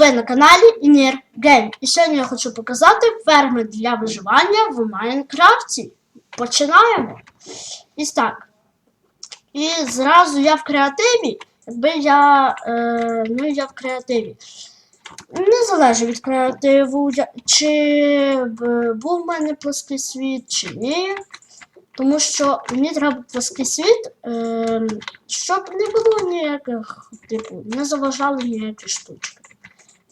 Ви на каналі Інір Гейм. І сьогодні я хочу показати ферми для виживання в Майнкрафті. Починаємо. І так. І зразу я в креативі. Якби я. Е, ну, я в креативі. Не залежить від креативу, я- чи був в мене плоский світ, чи ні. Тому що мені треба плоский світ, е, щоб не було ніяких, типу, не заважали ніякі штучки.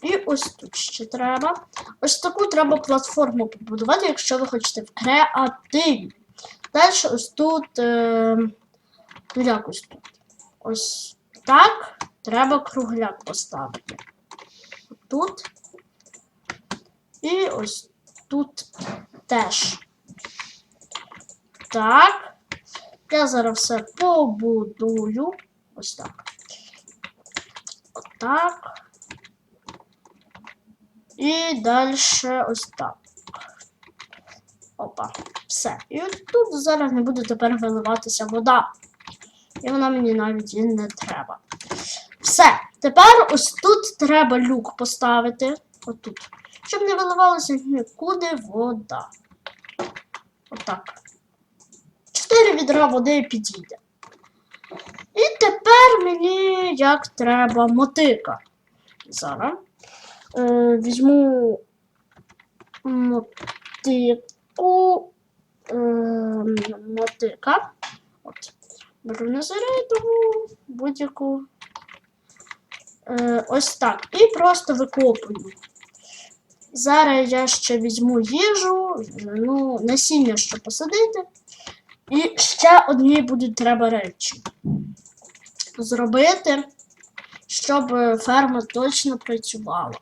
І ось тут ще треба. Ось таку треба платформу побудувати, якщо ви хочете в креативі. Далі ось тут. Е, ну як ось тут. Ось так. Треба кругляк поставити. Тут. І ось тут теж. Так. Я зараз все побудую. Ось так. Отак. І далі ось так. Опа. Все. І от тут зараз не буде тепер виливатися вода. І вона мені навіть і не треба. Все. Тепер ось тут треба люк поставити. Отут. Щоб не виливалося нікуди вода. Отак. Чотири відра води підійде. І тепер мені як треба мотика. Зараз. Е, візьму мотику. Е, мотика. От. Беру незаритову будь-яку. Е, ось так. І просто викопую. Зараз я ще візьму їжу, ну, насіння, щоб посадити. І ще одні будуть треба речі. Зробити, щоб ферма точно працювала.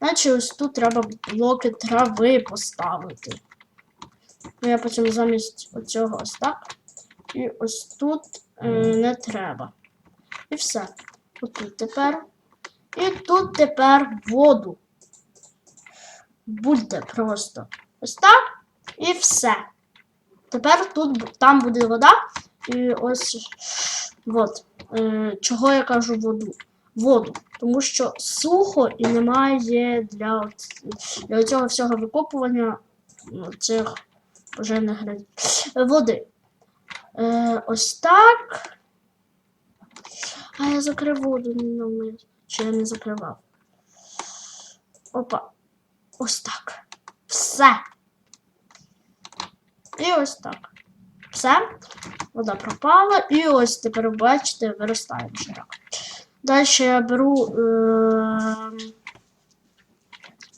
Значить, ось тут треба блоки трави поставити. Ну, я потім замість оцього ось так. І ось тут е, не треба. І все. Отут тепер. І тут тепер воду. Будьте просто. Ось так. І все. Тепер тут там буде вода. І ось от. Е, чого я кажу воду? Воду. Тому що сухо і немає для, для цього всього викопування ну, цих пожежних град... води. Е, ось так. А я закрив воду на мене. Чи я не закривав? Опа. Ось так. Все. І ось так. Все. Вода пропала. І ось тепер, бачите, виростає вже Далі я беру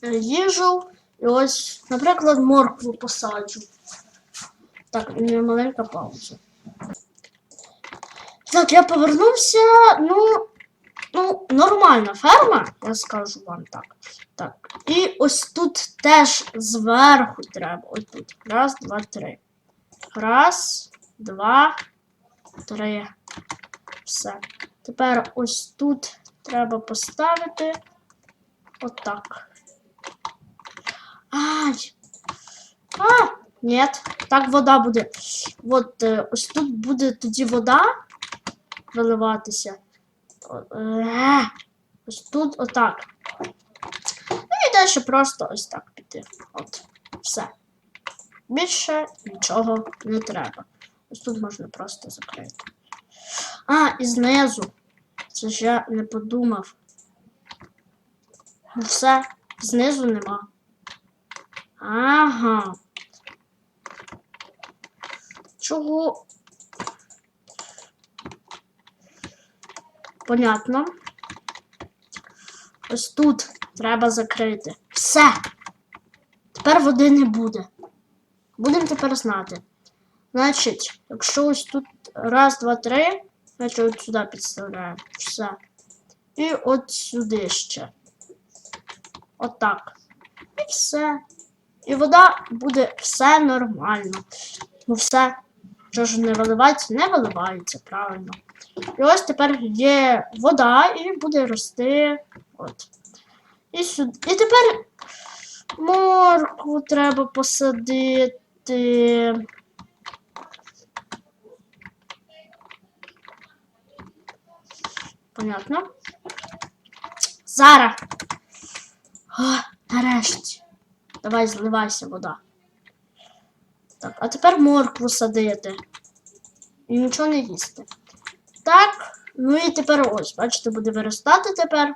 е- їжу. І ось, наприклад, моркву посаджу. Так, у мене маленька пауза. Так, я повернувся. Ну, ну, нормальна ферма, я скажу вам так. Так. І ось тут теж зверху треба. Ось тут. Раз, два, три. Раз, два, три. Все. Тепер ось тут треба поставити. Отак. Ай! А! Ні, так вода буде. От е, ось тут буде тоді вода виливатися. Е, Ось тут отак. Ну і далі просто ось так піти. От. Все. Більше нічого не треба. Ось тут можна просто закрити. А, і знизу. Це ж я не подумав. Ну все, знизу нема. Ага. Чого? Понятно. Ось тут треба закрити. Все. Тепер води не буде. Будемо тепер знати. Значить, якщо ось тут раз, два, три, значить от сюди підставляємо. Все. І от сюди ще. Отак. І все. І вода буде все нормально. Ну все. Що ж не виливається? Не виливається, правильно. І ось тепер є вода і буде рости. От. І сюди. І тепер моркву треба посадити. Понятно. Зараз. О, нарешті. Давай зливайся вода. Так, а тепер моркву садити. І нічого не їсти. Так, ну і тепер ось, бачите, буде виростати тепер.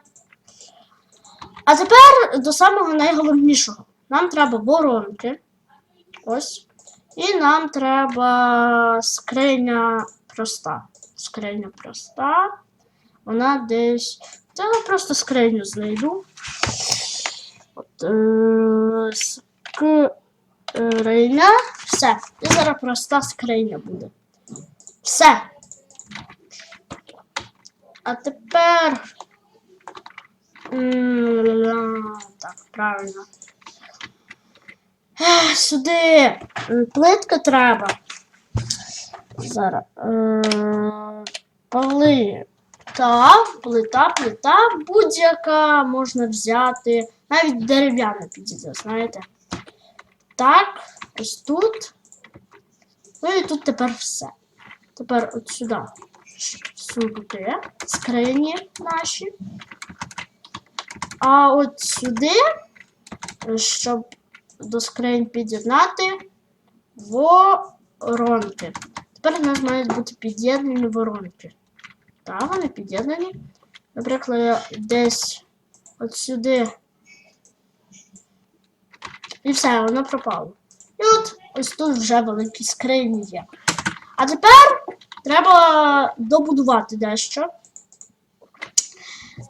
А тепер до самого найголовнішого. Нам треба воронки. Ось. І нам треба скриня проста. Скриня проста. Вона десь. Та я просто скриню знайду. От, е, скриня. Все. І зараз проста скриня буде. Все. А тепер. Так, правильно. Сюди плитка треба. Зараз. Е, Поли. Так, плита, плита будь-яка можна взяти. Навіть дерев'яна підійде, знаєте. Так, ось тут. Ну і тут тепер все. Тепер от сюди. Сюди. Скрині наші. А от сюди, щоб до скринь під'єднати воронки. Тепер у нас мають бути під'єднані воронки. Так, вони під'єднані. Наприклад, я десь от сюди. І все, воно пропало. І от ось тут вже великі скрині є. А тепер треба добудувати дещо.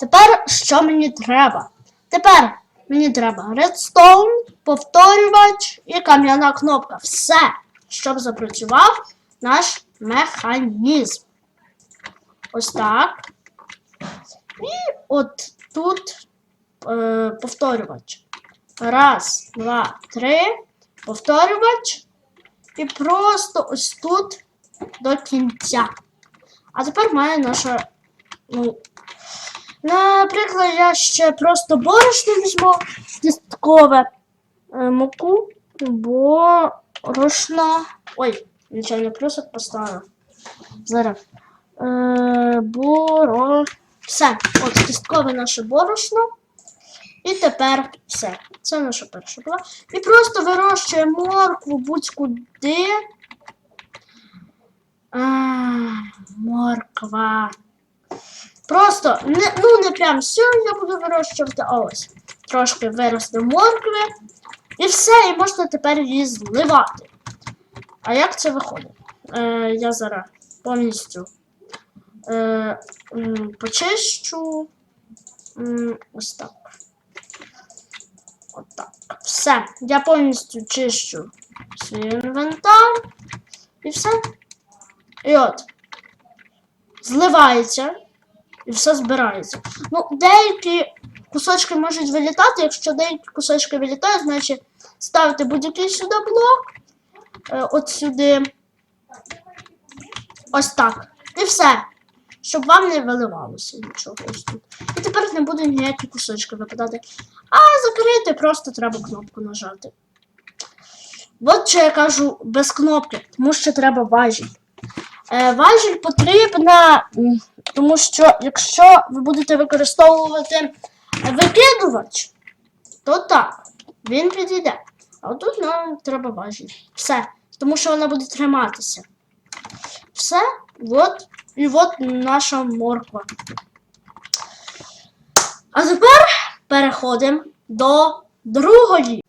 Тепер що мені треба? Тепер мені треба редстоун, повторювач і кам'яна кнопка. Все, щоб запрацював наш механізм. Ось так. І от тут е, повторювач. Раз, два, три. Повторювач. І просто ось тут до кінця. А тепер має наша. Ну, наприклад, я ще просто борошно візьму кісткове е, муку, борошно. Ой, нічого не плюсик поставив. Зараз. Е, боро... Все, от кісткове наше борошно. І тепер все. Це наша перша була. І просто вирощуємо моркву будь-куди. Морква. Просто, не, ну не прям все я буду вирощувати, ось. Трошки виросте моркви. І все, і можна тепер її зливати. А як це виходить? Е, я зараз повністю е, почищу. Ось так. Отак. Все. Я повністю чищу свій інвентар. І все. І от. Зливається. І все збирається. Ну, деякі кусочки можуть вилітати. Якщо деякі кусочки вилітають, значить ставити будь-який сюди блок. Е, от сюди. Ось так. І все. Щоб вам не виливалося нічого тут. І тепер не буде ніякі кусочки випадати. А закрити просто треба кнопку нажати. От що я кажу без кнопки, тому що треба важіль. Е, важіль потрібна, тому що якщо ви будете використовувати викидувач, то так, він підійде. А тут нам треба важіль. Все. Тому що вона буде триматися. Все. От. І от наша морква. А тепер переходимо до другої.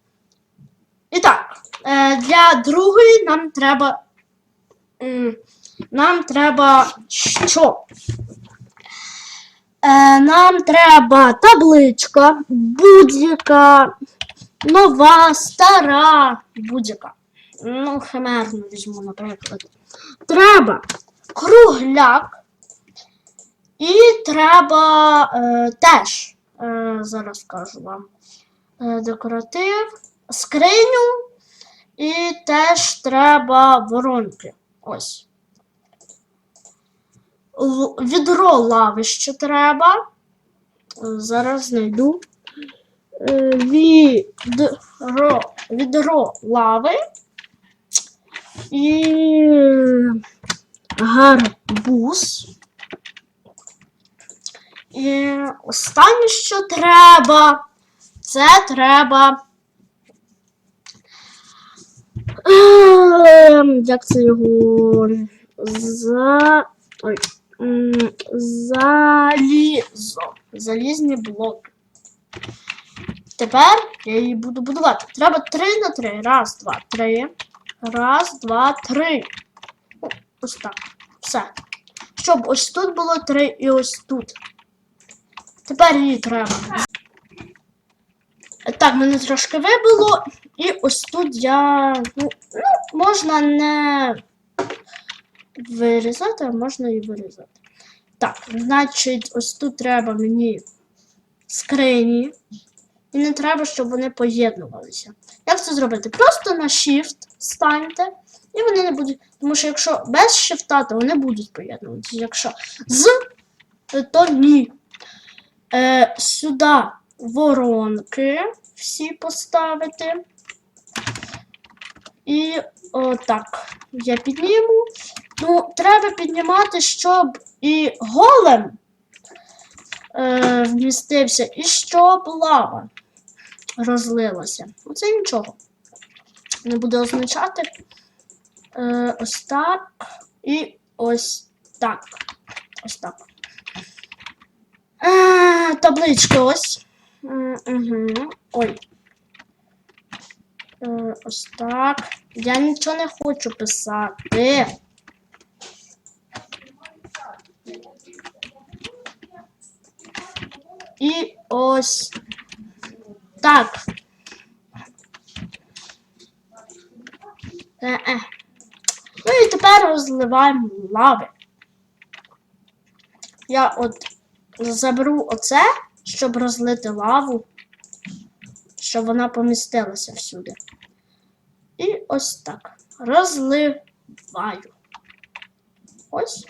І так, е, для другої нам треба. Нам треба що? Е, Нам треба табличка, будь-яка, нова, стара, будь-яка. Ну, химерну візьму, наприклад. Треба кругляк. І треба е, теж, е, зараз скажу вам, е, декоратив, скриню і теж треба воронки. Ось. Відро лавище треба. Зараз знайду. Е, Відро, відро лави. І гарбуз. І останнє, що треба, це треба. Ем, Як це його? За. Ой. Залізо. Залізні блоки. Тепер я її буду будувати. Треба три на три. Раз, два, три. Раз, два, три. Ось так. Все. Щоб ось тут було три і ось тут. Тепер її треба. Так, мене трошки вибило. І ось тут я. Ну, ну можна не вирізати, а можна і вирізати. Так, значить, ось тут треба мені скрині. І не треба, щоб вони поєднувалися. Як це зробити? Просто на Shift станьте, і вони не будуть. Тому що якщо без шифта, то вони будуть поєднуватися. Якщо з, то ні. Е, сюди воронки всі поставити. І отак я підніму. Ну, треба піднімати, щоб і голем е, вмістився, і щоб лава розлилася. Оце нічого. Не буде означати. Е, ось так. І ось так. Ось так. Е, таблички ось. Угу. Ой. Ось так. Я нічого не хочу писати. І ось так. Е-е. Тепер розливаємо лави. Я от заберу оце, щоб розлити лаву, щоб вона помістилася всюди. І ось так. Розливаю. Ось.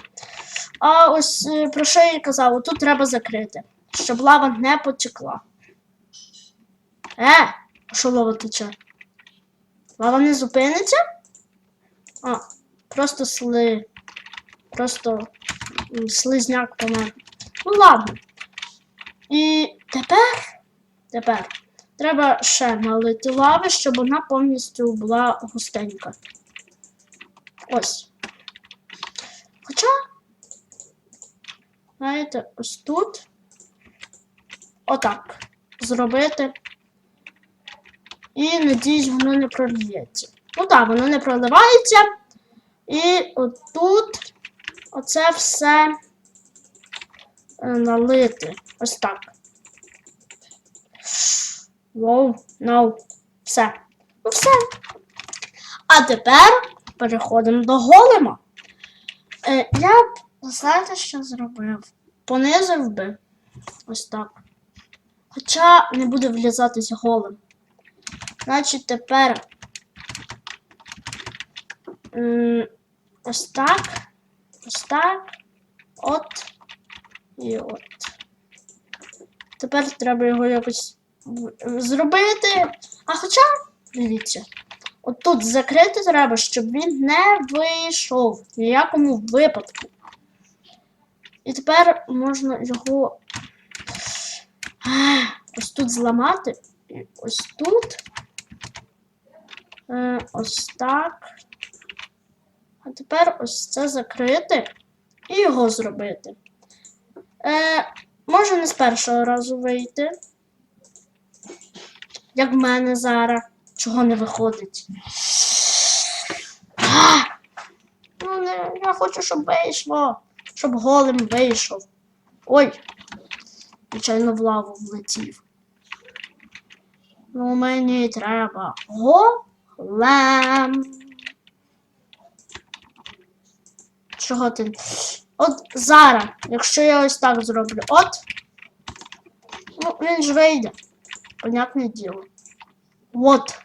А ось е, про що я казав, тут треба закрити, щоб лава не потекла. Е, що лава тече? Лава не зупиниться? А, просто сли. Просто слизняк помер. Ну ладно. І тепер, тепер треба ще налити лави, щоб вона повністю була густенька. Ось. Хоча, знаєте, ось тут отак зробити. І надіюсь, воно не прольється. Ну так, воно не проливається. І отут оце все е, налити. Ось так. Воу, no. Все. Ну все. А тепер переходимо до голема. Е, я б, знаєте, що зробив? Понизив би. Ось так. Хоча не буде влізатись голем. Значить, тепер м, ось так, ось так, от і от. Тепер треба його якось зробити. А хоча, дивіться, от тут закрити треба, щоб він не вийшов в ніякому випадку. І тепер можна його ось тут зламати. І ось тут. Е, ось так. А тепер ось це закрити і його зробити. Е, може не з першого разу вийти. Як в мене зараз. Чого не виходить? А! Ну, не, я хочу, щоб вийшло. Щоб голим вийшов. Ой. Звичайно, в лаву влетів. Ну, мені треба голем. Чого ти? От зараз, якщо я ось так зроблю, от. Ну, він ж вийде. Понятне діло. От.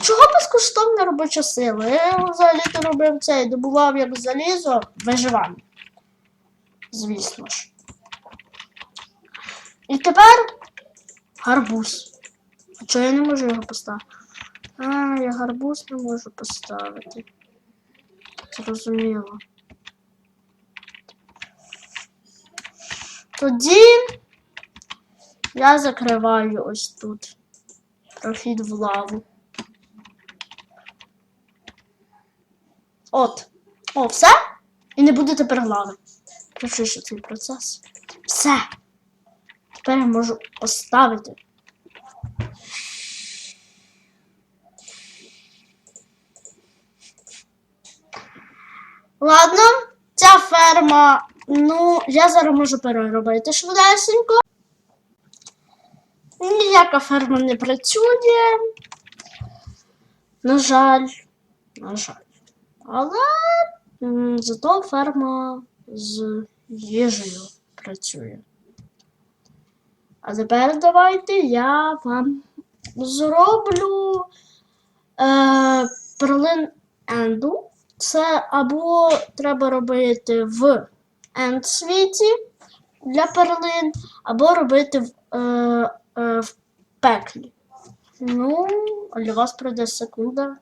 Чого безкоштовна робоча сила? Я взагалі то робив цей, добував як залізо виживання. Звісно ж. І тепер гарбуз. А чого я не можу його поставити? А, я гарбуз не можу поставити. Зрозуміло. Тоді я закриваю ось тут прохід в лаву. От. О, все? І не буде тепер лави. Пришвидшу цей процес. Все. Тепер я можу поставити. Ладно, ця ферма. Ну, я зараз можу переробити швидесенько. Ніяка ферма не працює. На жаль. На жаль. Але зато ферма з їжею працює. А тепер давайте я вам зроблю е, перлин енду. Це або треба робити в світі для перлин, або робити в, е, е, в пеклі. Ну, для вас пройде секунда.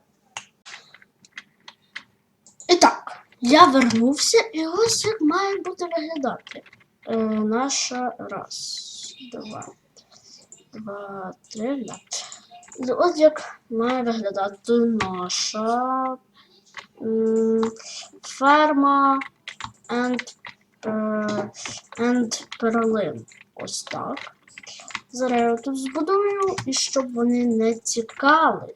І так, я вернувся, і ось як має бути виглядати. Е, наша раз, два, два, три. Да. Ось як має виглядати наша ферма е, and перлин. Ось так. Зараз я тут збудую, і щоб вони не тікали.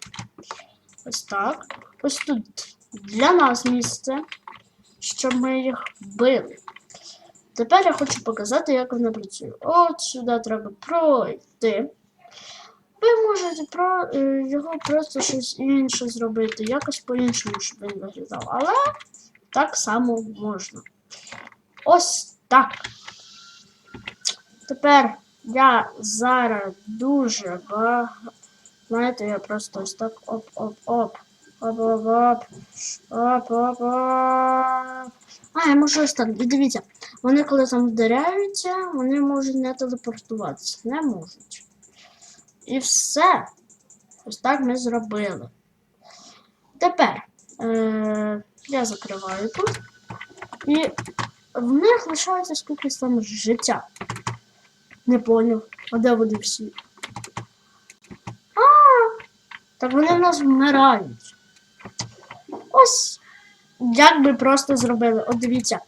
Ось так. Ось тут для нас місце, щоб ми їх били. Тепер я хочу показати, як вона працює. От сюди треба пройти. Ви можете про, е, його просто щось інше зробити, якось по-іншому, щоб він виглядав. Але так само можна. Ось так. Тепер я зараз дуже багато. Знаєте, я просто ось так оп-оп-оп. Оп-оп-оп. Оп-оп-оп. А, я можу ось так. Дивіться, вони коли там вдаряються, вони можуть не телепортуватися. Не можуть. І все. Ось так ми зробили. Тепер е- я закриваю тут. І в них лишається скільки там життя. Не поняв. А де вони всі? А, так вони в нас вмирають. Ось. Як би просто зробили. От дивіться.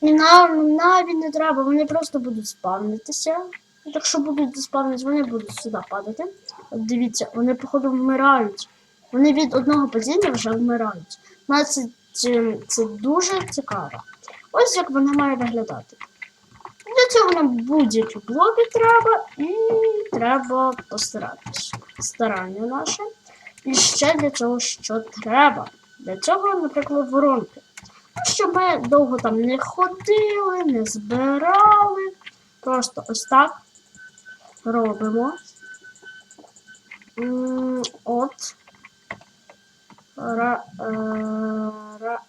І нам навіть не треба, вони просто будуть спавнитися. Якщо будуть спавнитися, вони будуть сюди падати. От дивіться, вони, походу, вмирають. Вони від одного падіння вже вмирають. Ну, це, це, це дуже цікаво. Ось як вона має виглядати. Для цього нам будь-які блоки треба і треба постаратися. Старання наше. І ще для цього, що треба. Для цього, наприклад, воронки. Ну, щоб ми довго там не ходили, не збирали. Просто ось так робимо. От. Ра, е, ра,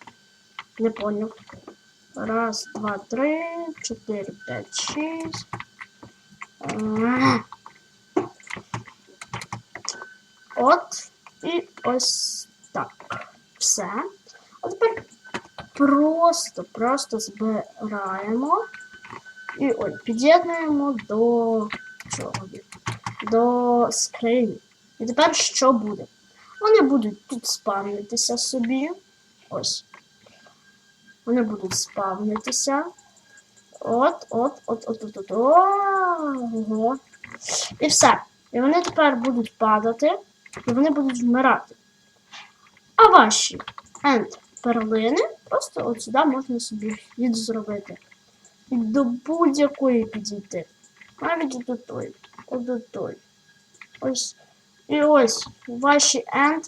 не поняв. Раз, два, три, чотири, п'ять, шість. От. І ось так. Все. А тепер просто, просто збираємо. І ой, під'єднуємо до чого? До скрині. І тепер що буде? Вони будуть тут спавнитися собі. Ось. Вони будуть спавнитися. От, от, от, от, от, от. Ого. І все. І вони тепер будуть падати, і вони будуть вмирати. А ваші енд перлини просто от сюди можна собі вхід зробити. І до будь-якої підійти. Навіть до той. Ось. І ось ваші енд.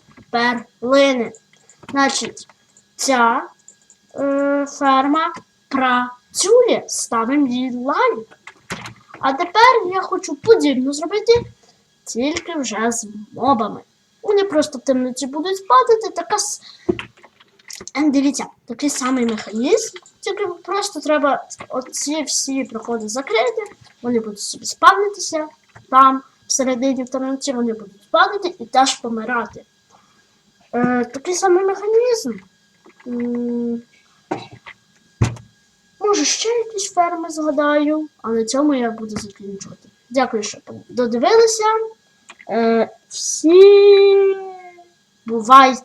Значить, ця е, ферма працює. Ставимо їй лайк. А тепер я хочу подібно зробити, тільки вже з мобами. Вони просто в темноті будуть падати, така. Ем, Дивіться, такий самий механізм, тільки просто треба оці всі проходи закрити, вони будуть собі спавнитися там, всередині в темноті вони будуть падати і теж помирати. Е, такий самий механізм. Може, ще якісь ферми згадаю, а на цьому я буду закінчувати. Дякую, що додивилися. Е, всі бувайте!